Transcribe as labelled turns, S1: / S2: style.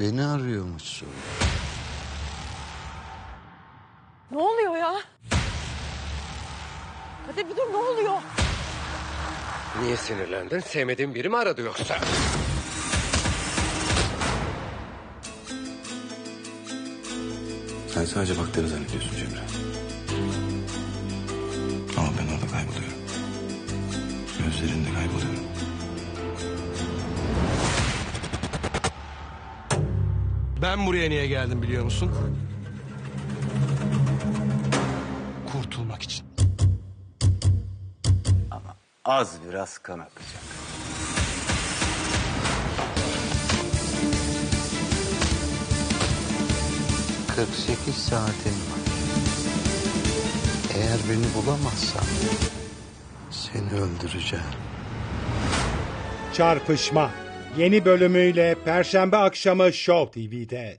S1: Beni arıyormuşsun.
S2: Ne oluyor ya? Hadi bir dur ne oluyor?
S3: Niye sinirlendin? Sevmediğin biri mi aradı yoksa?
S4: Sen sadece baktığını zannediyorsun Cemre. Ama ben orada kayboluyorum. Gözlerinde kayboluyorum.
S5: Ben buraya niye geldim biliyor musun? Kurtulmak için.
S6: Az biraz kan akacak.
S1: — 48 saatin var. Eğer beni bulamazsan seni öldüreceğim.
S7: Çarpışma yeni bölümüyle Perşembe akşamı Show TV'de.